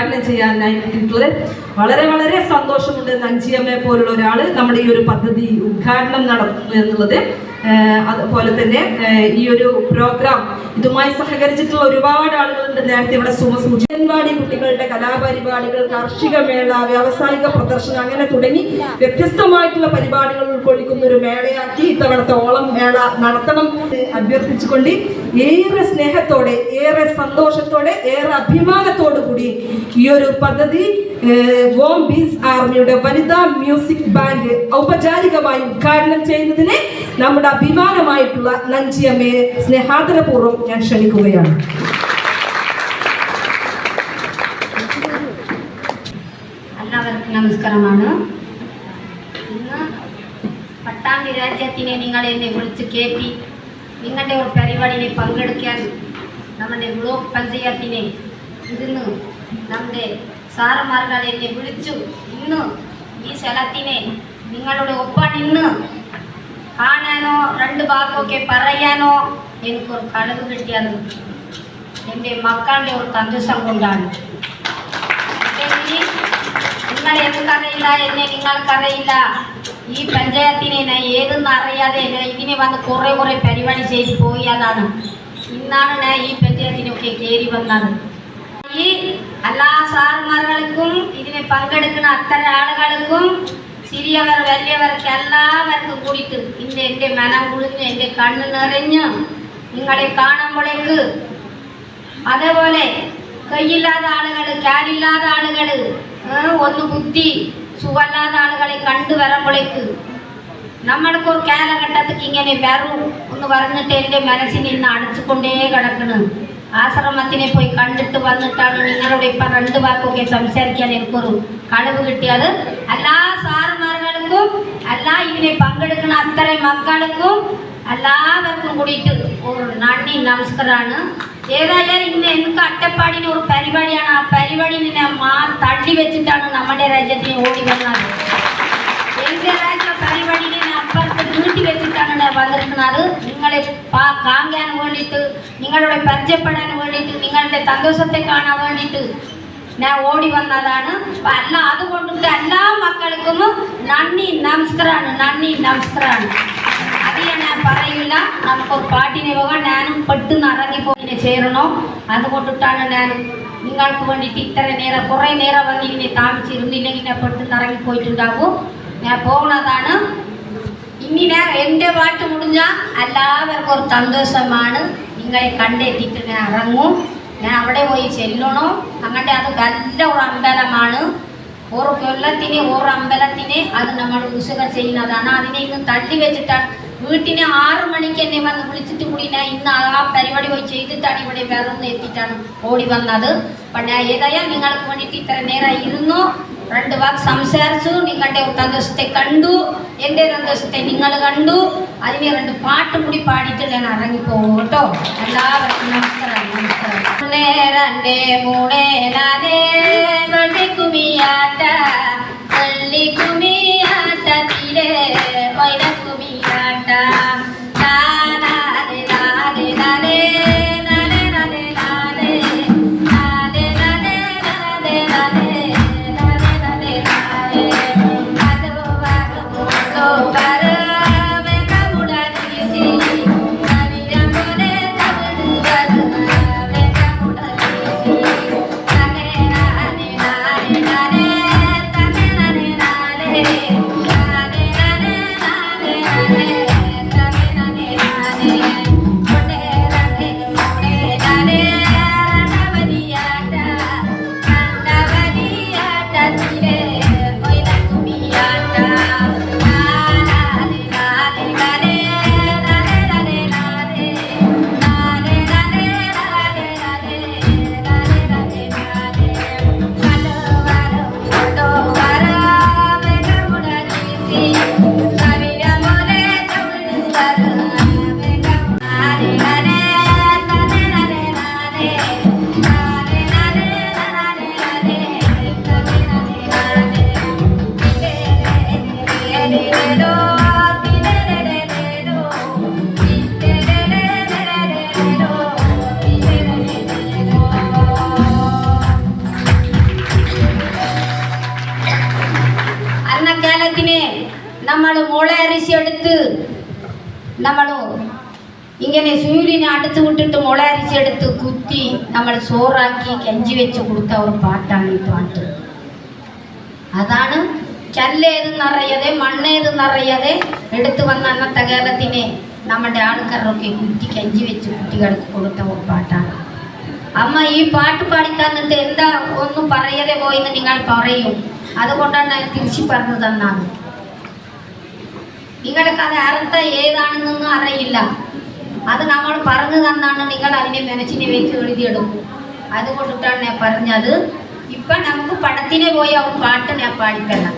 ഉദ്ഘാടനം ചെയ്യാനായിട്ടുള്ളത് വളരെ വളരെ സന്തോഷമുണ്ട് നഞ്ചിയമ്മയെ പോലുള്ള ഒരാൾ നമ്മുടെ ഈ ഒരു പദ്ധതി ഉദ്ഘാടനം നടത്തുന്നു എന്നുള്ളത്. അതുപോലെ തന്നെ ഈ ഒരു പ്രോഗ്രാം ഇതുമായി സഹകരിച്ചിട്ടുള്ള ഒരുപാട് ആളുകളുണ്ട്. നേരത്തെ ഇവിടെ സുമസൂചനവാടി കുട്ടികളുടെ കലാപരിപാടികൾ കാർഷിക മേള വ്യാവസായിക പ്രദർശനം അങ്ങനെ തുടങ്ങി വ്യത്യസ്തമായിട്ടുള്ള പരിപാടികൾ ഉൾക്കൊള്ളിക്കുന്ന ഒരു മേളയാക്കി ഇത്തവണത്തെ ഓളം മേള നടത്തണം അഭ്യർത്ഥിച്ചുകൊണ്ട് ഏറെ സ്നേഹത്തോടെ ഏറെ സന്തോഷത്തോടെ ഏറെ അഭിമാനത്തോടു കൂടി ഈ ഒരു പദ്ധതി വോം ബീസ് ആർമിയുടെ വനിതാ മ്യൂസിക് ബാൻഡ് ഔപചാരികമായി ഉദ്ഘാടനം ചെയ്യുന്നതിന് നമ്മുടെ അഭിമാനമായിട്ടുള്ള നഞ്ചിയമ്മയെ സ്നേഹാദരപൂർവം ഞാൻ ക്ഷണിക്കുകയാണ്. എല്ലാവർക്കും നമസ്കാരമാണ്. ഇന്ന് പട്ടാമ്പി രാജ്യത്തിനെ നിങ്ങൾ എന്നെ കയറ്റി നിങ്ങളുടെ ഒരു പരിപാടിയിൽ പങ്കെടുക്കാൻ നമ്മുടെ ബ്ലോക്ക് പഞ്ചായത്തിനെ ഇരുന്ന്. നമ്മുടെ സാറന്മാർകൾ എന്നെ വിളിച്ചു. ഇന്ന് ഈ സ്ഥലത്തിനെ നിങ്ങളുടെ ഒപ്പം ഇന്ന്. കാണാനോ രണ്ട് ഭാഗമൊക്കെ പറയാനോ? എനിക്കൊരു കഴിവ് കിട്ടിയത് എന്റെ മക്കളുടെ ഒരു തന്തസം കൊണ്ടാണ്. നിങ്ങൾ എനിക്കറിയില്ല എന്നെ നിങ്ങൾക്കറിയില്ല. ഈ പഞ്ചായത്തിനെ ഞാൻ ഏതെന്ന് അറിയാതെ ഞാൻ ഇതിനെ വന്ന് കുറെ കുറെ പരിപാടി ചെയ്ത് പോയി അതാണ്. ഇന്നാണ് ഞാൻ ഈ പഞ്ചായത്തിനൊക്കെ കയറി വന്നത്. ഈ എല്ലാ സാറുമാർക്കും ഇതിനെ പങ്കെടുക്കുന്ന അത്തരം ആളുകൾക്കും സിരിയവർ വലിയവർക്ക് എല്ലാവർക്കും കൂടിയിട്ട് ഇന്ന് എന്റെ മനം കുളിഞ്ഞ് എന്റെ കണ്ണ് നിറഞ്ഞ് നിങ്ങളെ കാണുമ്പോഴേക്ക് അതേപോലെ കൈയില്ലാത്ത ആളുകൾ കാലില്ലാത്ത ആളുകൾ ഒന്ന് ബുദ്ധി സുഖമില്ലാത്ത ആളുകളെ കണ്ടു വരുമ്പോഴേക്ക് നമ്മൾക്ക് ഒരു കാലഘട്ടത്തിൽ ഇങ്ങനെ വരും എന്ന് പറഞ്ഞിട്ട് എന്റെ മനസ്സിൽ ഇന്ന് അടച്ചുകൊണ്ടേ കിടക്കണ്. ആശ്രമത്തിനെ പോയി കണ്ടിട്ട് വന്നിട്ടാണ് നിങ്ങളുടെ ഇപ്പം രണ്ട് വാക്കൊക്കെ സംസാരിക്കാൻ എനിക്കൊരു കഴിവ് കിട്ടിയത്. എല്ലാ സാറുമാർക്കും എല്ലാ ഇതിനെ പങ്കെടുക്കുന്ന അത്രയും മക്കൾക്കും എല്ലാവർക്കും കൂടിയിട്ട് ഒരു നന്ദി നമസ്കാരമാണ്. ഏതായാലും ഇന്ന് എനിക്ക് അട്ടപ്പാടിന് ഒരു പരിപാടിയാണ്. ആ പരിപാടിയിൽ ഞാൻ മാ തള്ളി വെച്ചിട്ടാണ് നമ്മുടെ രാജ്യത്തിന് ഓടി വന്നത്. എന്റെ രാജ്യ പരിപാടിയിൽ ഞാൻ അപ്പുറത്ത് നീട്ടി വെച്ചിട്ടാണ് വന്നിരിക്കുന്നത്. നിങ്ങളെ കാണിക്കാൻ വേണ്ടിയിട്ട് നിങ്ങളുടെ പരിചയപ്പെടാൻ വേണ്ടിയിട്ട് നിങ്ങളുടെ സന്തോഷത്തെ കാണാൻ വേണ്ടിയിട്ട് ഞാൻ ഓടി വന്നതാണ്. അല്ല അതുകൊണ്ട് എല്ലാ മക്കൾക്കും നന്ദി നമസ്കാരമാണ് നന്ദി ഞാൻ പറയില്ല നമുക്ക് പാട്ടിനെ പോകാൻ ഞാനും പെട്ടെന്ന് ഇറങ്ങിപ്പോയി ചേരണോ? അതുകൊണ്ടിട്ടാണ് ഞാൻ നിങ്ങൾക്ക് വേണ്ടിയിട്ട് ഇത്ര നേരം കുറേ നേരം വന്ന് ഇങ്ങനെ താമസിച്ചിരുന്നില്ലെങ്കിൽ ഞാൻ പെട്ടെന്ന് ഇറങ്ങിപ്പോയിട്ടുണ്ടാകും ഞാൻ പോകുന്നതാണ് ഇനി ഞാൻ എന്റെ പാട്ട് മുടിഞ്ഞ എല്ലാവർക്കും ഒരു സന്തോഷമാണ്. നിങ്ങളെ കണ്ടെത്തിയിട്ട് ഞാൻ ഇറങ്ങും. ഞാൻ അവിടെ പോയി ചെല്ലണോ? അങ്ങനെ അത് നല്ല ഒരു അമ്പലമാണ്. ഒരു കൊല്ലത്തിന് ഒരു അമ്പലത്തിന് അത് നമ്മൾ ഉത്സവം ചെയ്യുന്നതാണ്. അതിനെ ഇന്ന് തള്ളി വെച്ചിട്ടാണ് വീട്ടിന് ആറു മണിക്ക് എന്നെ വന്ന് വിളിച്ചിട്ട് കൂടി ഞാൻ ഇന്ന് ആ പരിപാടി പോയി ചെയ്തിട്ടാണ് ഇവിടെ വേറൊന്ന് എത്തിയിട്ടാണ് ഓടി വന്നത്. ഞാൻ ഏതായാലും നിങ്ങൾക്ക് വേണ്ടിയിട്ട് ഇത്ര നേരം ഇരുന്നു രണ്ട് വാക്ക് സംസാരിച്ചു. നിങ്ങളുടെ സന്തോഷത്തെ കണ്ടു. എന്റെ സന്തോഷത്തെ നിങ്ങൾ കണ്ടു. അതിനെ രണ്ട് പാട്ട് കൂടി പാടിയിട്ട് ഞാൻ ഇറങ്ങിപ്പോകും കേട്ടോ. എല്ലാവർക്കും നമസ്കാരം നമസ്കാരം. വെള്ളിക്കുമിയാട്ടത്തിലെ സൂര്യനെ വിട്ടിട്ട് മുള അരിച്ചെടുത്ത് കുത്തി നമ്മൾ ചോറാക്കി കഞ്ചി വെച്ച് കൊടുത്ത ഒരു പാട്ടാണ് ഈ പാട്ട്. അതാണ് കല്ലേതെന്നറിയാതെ മണ്ണേതെന്നറിയാതെ എടുത്തു വന്ന അന്നത്തെ കേരളത്തിനെ നമ്മുടെ ആൾക്കാരൊക്കെ കുത്തി കഞ്ചി വെച്ച് കുട്ടികൾക്ക് കൊടുത്ത ഒരു പാട്ടാണ്. അമ്മ ഈ പാട്ട് പാടി തന്നിട്ട് എന്താ ഒന്നും പറയാതെ പോയെന്ന് നിങ്ങൾ പറയും. അതുകൊണ്ടാണ് ഞാൻ തിരിച്ചു പറഞ്ഞു തന്നാണ് നിങ്ങൾക്ക് അത് അർത്ഥം ഏതാണെന്നൊന്നും അറിയില്ല. അത് നമ്മൾ പറഞ്ഞു തന്നാണ് നിങ്ങൾ അതിനെ മനസ്സിനെ വെച്ച് എഴുതിയെടുക്കും അതുകൊണ്ടിട്ടാണ് ഞാൻ പറഞ്ഞത് ഇപ്പൊ നമുക്ക് പടത്തിനെ പോയി അവർ പാട്ട് ഞാൻ പാടിത്തരാം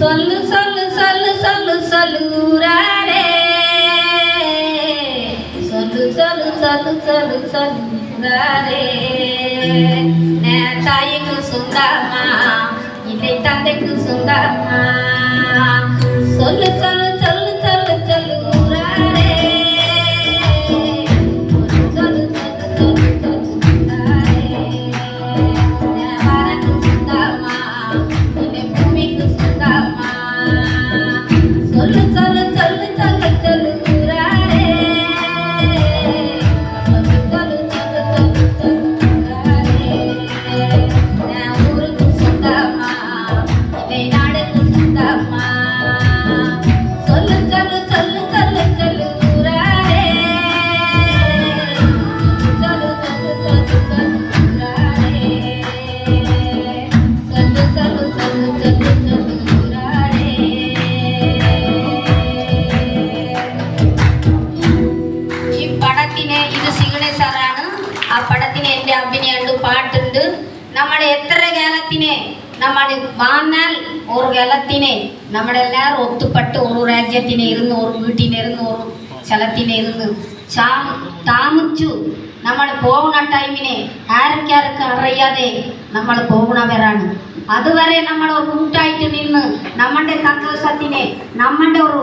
സൊല്ലു സൊല്ലു സൊല്ലു സൊല്ലു സൊല്ലൂരാരേ സൊല്ലു സൊല്ലു സൊല്ലു സൊല്ലു സൊല്ലൂരാരേ നേ தாய்க்கு சொந்தமா இல்லை தந்தைக்கு சொந்தமா சொல்லு சொல்லு சொல்லு சொல்லு നമ്മൾ വന്നാൽ ഒരു കേരളത്തിനെ നമ്മളെല്ലാവരും ഒത്തുപെട്ട് ഒരു രാജ്യത്തിനെ ഇരുന്ന് ഒരു വീട്ടിനിരുന്ന് ഒരു സ്ഥലത്തിനെ ഇരുന്ന് ചാ താമസിച്ചു നമ്മൾ പോകുന്ന ടൈമിനെ ആർക്കാർക്ക് അറിയാതെ നമ്മൾ പോകുന്നവരാണ് അതുവരെ നമ്മൾ ഒരു കൂട്ടായിട്ട് നിന്ന് നമ്മുടെ സന്തോഷത്തിനെ നമ്മുടെ ഒരു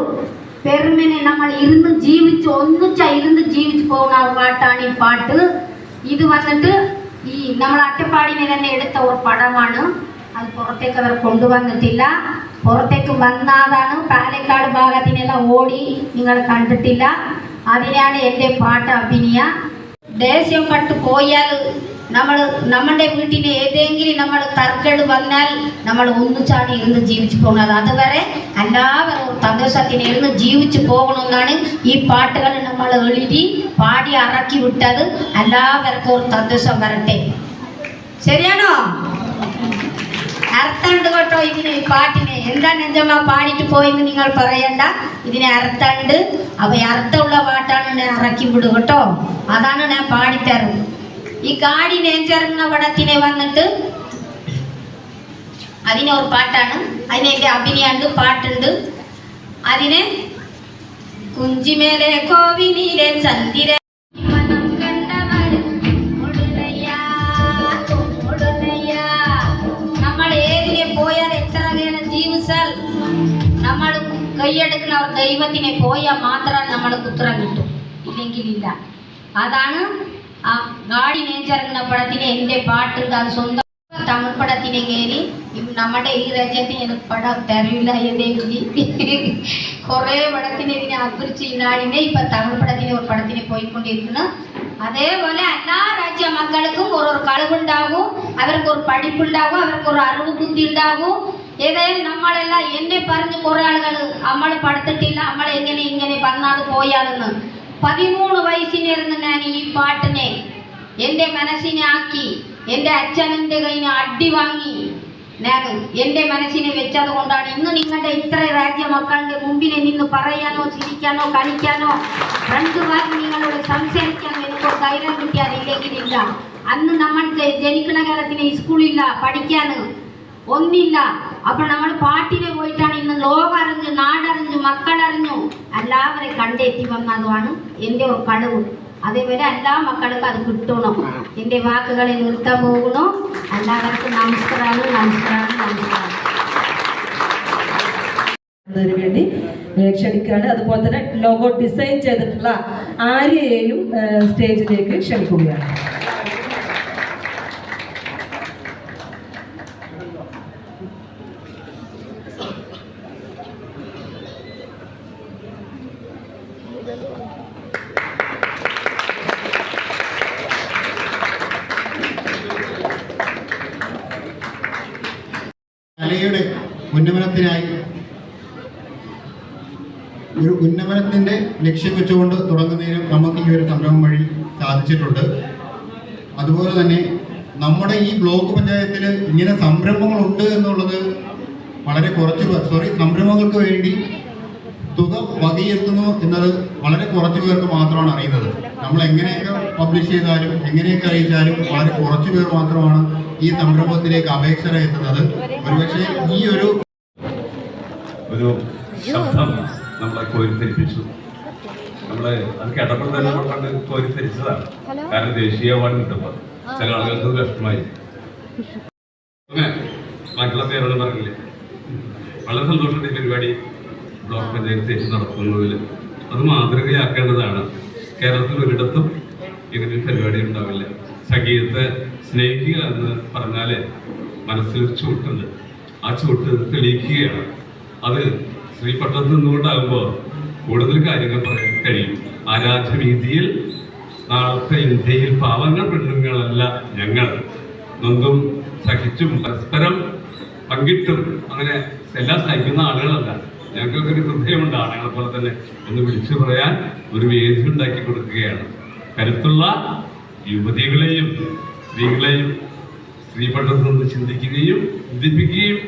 പെരുമിനെ നമ്മൾ ഇരുന്ന് ജീവിച്ച് ഒന്നിച്ച ഇരുന്ന് ജീവിച്ച് പോകുന്ന ഒരു പാട്ടാണ് ഈ പാട്ട് ഇത് വന്നിട്ട് ഈ നമ്മൾ അട്ടപ്പാടിനെ തന്നെ എടുത്ത ഒരു പടമാണ് അത് പുറത്തേക്ക് അവർ കൊണ്ടുവന്നിട്ടില്ല. പുറത്തേക്ക് വന്നതാണ് പാലക്കാട് ഭാഗത്തിനെല്ലാം ഓടി നിങ്ങൾ കണ്ടിട്ടില്ല. അതിനാണ് എന്റെ പാട്ട് അഭിനയ. ദേശം പട്ട് പോയാൽ നമ്മൾ നമ്മുടെ വീട്ടിൽ ഏതെങ്കിലും നമ്മൾ തർക്കേട് വന്നാൽ നമ്മൾ ഒന്നിച്ചാണ് ഇരുന്ന് ജീവിച്ചു പോകുന്നത്. അതുവരെ എല്ലാവരും സന്തോഷത്തിന് ഇരുന്ന് ജീവിച്ചു പോകണമെന്നാണ് ഈ പാട്ടുകൾ നമ്മൾ എഴുതി പാടി അറക്കി വിട്ടത്. എല്ലാവർക്കും ഒരു സന്തോഷം വരട്ടെ. ശരിയാണോ? അർത്ഥമുണ്ട് കേട്ടോ ഇതിന് പാട്ടിന്. എന്താ നെഞ്ചമ്മ പാടിയിട്ട് പോയെന്ന് നിങ്ങൾ പറയണ്ട. ഇതിന് അർത്ഥമുണ്ട്. അപ്പൊ അർത്ഥമുള്ള പാട്ടാണ് ഞാൻ ഇറക്കി വിടും കേട്ടോ. അതാണ് ഞാൻ പാടിത്തരും ഈ കാടി നെഞ്ചറങ്ങുന്ന പടത്തിനെ വന്നിട്ട് അതിന് ഒരു പാട്ടാണ്. അതിന് എന്റെ അഭിനയുണ്ട് പാട്ടുണ്ട്. അതിനെ കുഞ്ചിമേലെ കോവിനിലെ ചന്ദിര കൈയെടുക്കുന്ന ഒരു ദൈവത്തിനെ പോയാൽ മാത്രം നമ്മൾ ഉത്തരം കിട്ടും ഇല്ലെങ്കിൽ ഇല്ല. അതാണ് ആ ഗാഡി നേഞ്ചിറങ്ങുന്ന പടത്തിന് എന്റെ പാട്ടുണ്ട് അത് സ്വന്തം തമിഴ് പടത്തിനെ കയറി ഇ- നമ്മുടെ ഈ രാജ്യത്തിന് എനിക്ക് പടം തരില്ല എന്നെങ്കിൽ കുറേ പടത്തിന് ഇതിനെ അക്കുറിച്ച് ഇന്നാടിനെ ഇപ്പൊ തമിഴ് പടത്തിന് ഒരു പടത്തിന് പോയിക്കൊണ്ടിരിക്കുന്നു. അതേപോലെ എല്ലാ രാജ്യ മക്കൾക്കും ഒരു ഒരു കഴിവുണ്ടാകും. അവർക്ക് ഒരു പഠിപ്പുണ്ടാകും. അവർക്ക് ഒരു അറിവ് ബുദ്ധി ഉണ്ടാകും. ഏതായാലും നമ്മളെല്ലാം എന്നെ പറഞ്ഞ് കുറെ ആളുകൾ നമ്മൾ പഠിത്തിട്ടില്ല നമ്മൾ എങ്ങനെ ഇങ്ങനെ വന്നാത് പോയാലെന്ന് പതിമൂന്ന് വയസ്സിനിരുന്ന് ഞാൻ ഈ പാട്ടിനെ. എന്റെ മനസ്സിനെ ആക്കി എന്റെ അച്ഛനന്റെ കയ്യിൽ അടി വാങ്ങി. ഞാൻ എന്റെ മനസ്സിനെ വെച്ചത് കൊണ്ടാണ്. ഇന്ന് നിങ്ങളുടെ ഇത്ര രാജ്യ മക്കളുടെ മുമ്പിൽ നിന്ന് പറയാനോ ചിരിക്കാനോ കളിക്കാനോ രണ്ട് വാക്ക് നിങ്ങളോട് സംസാരിക്കാനോ എനിക്ക് ധൈര്യം കിട്ടിയാലില്ലെങ്കിലില്ല. അന്ന് നമ്മൾ ജനിക്കുന്ന കാലത്തിന് സ്കൂളില്ല പഠിക്കാൻ ഒന്നില്ല. അപ്പൊ നമ്മൾ പാട്ടിന് പോയിട്ടാണ് ഇന്ന് ലോകറിഞ്ഞു നാടറിഞ്ഞു മക്കളറിഞ്ഞു. എല്ലാവരെയും കണ്ടെത്തി വന്നതുമാണ് എന്റെ ഒരു കഴിവ് അതേപോലെ എല്ലാ മക്കൾക്കും അത് കിട്ടണം. എന്റെ വാക്കുകളെ നിർത്താൻ പോകണോ എല്ലാവർക്കും നമസ്കാരം നമസ്കാരം നമസ്കാരം വേണ്ടി ക്ഷണിക്കുകയാണ് അതുപോലെ തന്നെ ലോഗോ ഡിസൈൻ ചെയ്തിട്ടുള്ള ആര്യയെയും സ്റ്റേജിലേക്ക് ക്ഷണിക്കുകയാണ്. കലയുടെ ഉന്നമനത്തിനായി. ഒരു ഉന്നമനത്തിന്റെ ലക്ഷ്യം വെച്ചുകൊണ്ട് തുടങ്ങുന്നതിന് നമുക്ക് ഈ ഒരു സംരംഭം വഴി സാധിച്ചിട്ടുണ്ട്. അതുപോലെ തന്നെ നമ്മുടെ ഈ ബ്ലോക്ക് പഞ്ചായത്തിൽ ഇങ്ങനെ സംരംഭങ്ങളുണ്ട് എന്നുള്ളത് വളരെ കുറച്ച് പേർ സോറി സംരംഭങ്ങൾക്ക് വേണ്ടി തുക വകയിരുത്തുന്നു എന്നത് വളരെ കുറച്ച് പേർക്ക് മാത്രമാണ് അറിയുന്നത്. നമ്മൾ എങ്ങനെയൊക്കെ പബ്ലിഷ് ചെയ്താലും എങ്ങനെയൊക്കെ അറിയിച്ചാലും വളരെ കുറച്ച് പേർ മാത്രമാണ് ഈ സംരംഭത്തിലേക്ക് അപേക്ഷ എത്തുന്നത്. ഒരുപക്ഷെ ഈ ഒരു ഒരു ശബ്ദം നമ്മളെ കോരിത്തരിപ്പിച്ചു. നമ്മളെ അത് കേട്ടപ്പോൾ തന്നെ നമ്മൾ കണ്ട് കോരിത്തെരിച്ചതാണ് കാരണം ദേശീയ അവാർഡ് കിട്ടുമ്പോൾ ചില ആളുകൾക്ക് കഷ്ടമായി വിഷമമായി. ബാക്കിയുള്ള പേരോട് പറഞ്ഞില്ലേ? വളരെ സന്തോഷമുണ്ട് ഈ പരിപാടി. ബ്ലോക്ക് പഞ്ചായത്ത് നടത്തുന്നതിൽ അത് മാതൃകയാക്കേണ്ടതാണ്. കേരളത്തിൽ ഒരിടത്തും ഇങ്ങനെ ഒരു പരിപാടി ഉണ്ടാവില്ല. സംഗീതത്തെ സ്നേഹിക്കുക എന്ന് പറഞ്ഞാൽ മനസ്സിൽ ചൂട്ടുണ്ട് ആ ചൂട്ട് തെളിയിക്കുകയാണ്. അത് ശ്രീപട്ടണത്ത് നിന്നുകൊണ്ടാകുമ്പോൾ കൂടുതൽ കാര്യങ്ങൾ പറയാൻ കഴിയും. ആരാധ്യവീതിയിൽ നാളത്തെ ഇന്ത്യയിൽ പാവങ്ങൾ പെണ്ണുങ്ങളല്ല ഞങ്ങൾ. നൊന്തും സഹിച്ചും പരസ്പരം പങ്കിട്ടും അങ്ങനെ എല്ലാം സഹിക്കുന്ന ആളുകളല്ല. ഞങ്ങൾക്കൊക്കെ ഒരു ഹൃദയമുണ്ട് ആളുകളെ പോലെ തന്നെ എന്ന് വിളിച്ചു പറയാൻ ഒരു വേദി ഉണ്ടാക്കി കൊടുക്കുകയാണ്. കരുത്തുള്ള യുവതികളെയും സ്ത്രീകളെയും സ്ത്രീ നിന്ന് ചിന്തിക്കുകയും ചിന്തിപ്പിക്കുകയും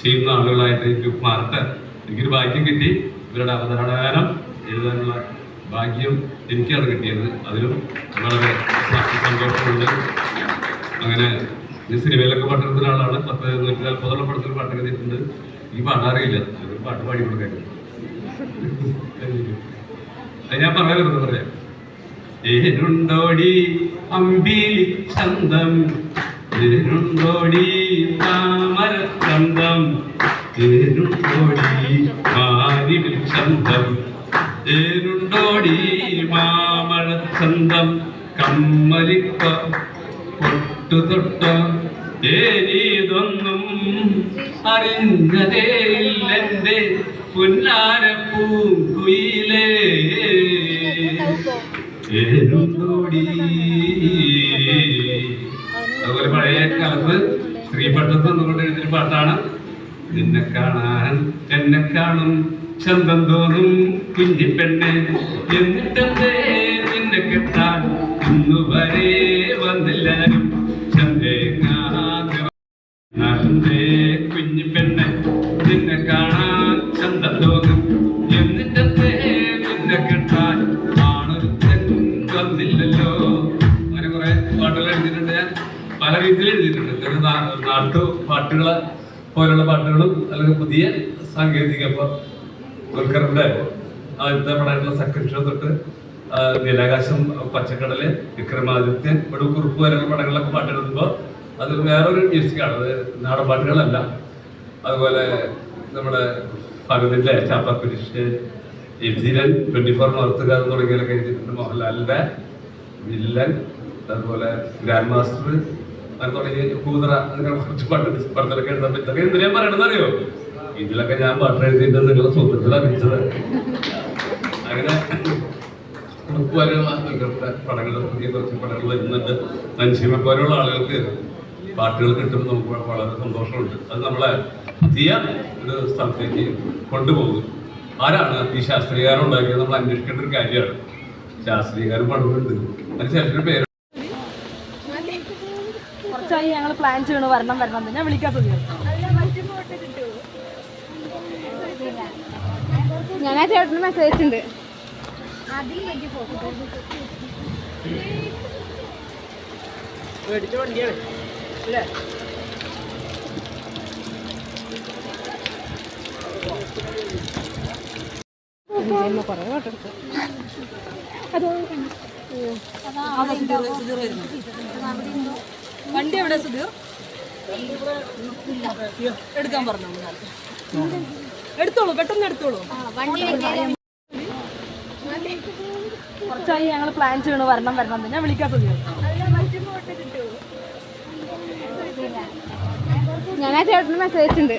ചെയ്യുന്ന ആളുകളായിട്ട് എനിക്ക് മാറട്ടെ. എനിക്കൊരു ഭാഗ്യം കിട്ടി. ഇവരുടെ അവതാരകാരം എഴുതാനുള്ള ഭാഗ്യം എനിക്കാണ് കിട്ടിയത്. അതിലും വളരെ സന്തോഷമുണ്ട്. അങ്ങനെ ഞാൻ സിനിമയിലൊക്കെ പാട്ടെടുക്കുന്ന ആളാണ്. പത്ത് നൂറ്റി നാൽപ്പതോളം പടത്തിൽ പാട്ട് എഴുതിയിട്ടുണ്ട് ഈ പാടാറിയില്ല പാട്ട് പാടി കൊടുക്കാൻ ഞാൻ പറയാൻ പറയാം. ഏനുണ്ടോടി അമ്പിളി ചന്തം ഏനുണ്ടോടി താമരച്ചന്തം തേരുണ്ടോടി മാരിവിൽ ചന്തം ഏനുണ്ടോടി മാമഴച്ചന്തം കമ്മലിപ്പ പൊട്ടുതൊട്ട ഏനീതൊന്നും അറിഞ്ഞതേയില്ലെന്റെ പുന്നാരപ്പൂങ്കുയിലേ ഏനുണ്ടോടി അതുപോലെ പഴയ കാലത്ത് ശ്രീപട്ടത്ത് നിന്നുകൊണ്ട് എഴുതിയ പാട്ടാണ്. നിന്നെ കാണാൻ എന്നെ കാണും ചന്തം തോന്നും കുഞ്ഞിപ്പെണ്ണെ എന്നിട്ടെന്തേ നിന്നെ കെട്ടാൻ ഇന്നുവരെ വന്നില്ലാരും നാട്ടു പാട്ടുകളെ പോലുള്ള പാട്ടുകളും അല്ലെങ്കിൽ പുതിയ സാങ്കേതിക ഇപ്പൊ ദുൽഖറിന്റെ ആദ്യത്തെ പടമായിട്ടുള്ള സെക്കൻഡ് തൊട്ട് നീലാകാശം പച്ചക്കടൽ വിക്രമാദിത്യൻ ഇവിടെ കുറുപ്പ് വരെയുള്ള പടങ്ങളിലൊക്കെ പാട്ടെഴുതുമ്പോൾ അത് വേറൊരു മ്യൂസിക്കാണ്. അത് നാടൻ പാട്ടുകളല്ല. അതുപോലെ നമ്മുടെ ഭഗതിന്റെ ചാപ്പ ചാപ്പാക്കുരിശ് എജിരൻ ട്വന്റി ഫോർ നോർത്തുകാർ തുടങ്ങിയതൊക്കെ എഴുതിയിട്ടുണ്ട് മോഹൻലാലിന്റെ വില്ലൻ അതുപോലെ ഗ്രാൻഡ് മാസ്റ്റർ അറിയോ? ഇതിലൊക്കെ ഞാൻ പാട്ട് എഴുതിയിട്ട് നിങ്ങളെ സ്വന്തത്തിൽ അറിയിച്ചത്. അങ്ങനെ പടങ്ങൾ പുതിയ കുറച്ച് പടങ്ങൾ വരുന്നുണ്ട്. നഞ്ചീമ പോലെയുള്ള ആളുകൾക്ക് പാട്ടുകൾ കിട്ടുമ്പോൾ നമുക്ക് വളരെ സന്തോഷമുണ്ട്. അത് നമ്മളെ പുതിയ ഒരു സ്ഥലത്തേക്ക് കൊണ്ടുപോകും. ആരാണ് ഈ ശാസ്ത്രീയകാരം ഉണ്ടാക്കിയത്? നമ്മൾ അന്വേഷിക്കേണ്ട ഒരു കാര്യമാണ്. ശാസ്ത്രീയകാരം പണ്ടുണ്ട്. അതിന് ശേഷം പേര് കുറച്ചായി ഞങ്ങൾ പ്ലാൻ ചെയ്യണു. വരണം വരണം. ഞാൻ വിളിക്കാൻ സുഖം ഞാൻ ആ ചേട്ടന് മെസ്സേജ് അയച്ചിട്ടുണ്ട്. വണ്ടി എവിടെ സുധീർ? എടുക്കാൻ പറഞ്ഞു എടുത്തോളൂ പെട്ടെന്ന് എടുത്തോളൂ. കുറച്ചായി ഞങ്ങൾ പ്ലാൻ ചെയ്യണു വരണം വരണം എന്ന്. ഞാൻ വിളിക്കാൻ സുധീർ. ഞാൻ ആ ചേട്ടന് മെസ്സേജ് അയച്ചിട്ടുണ്ട്.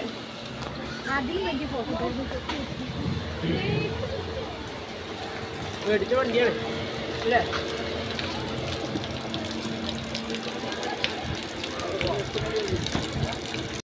മേടിച്ച വണ്ടിയാണ്. അല്ലേ? Thank you.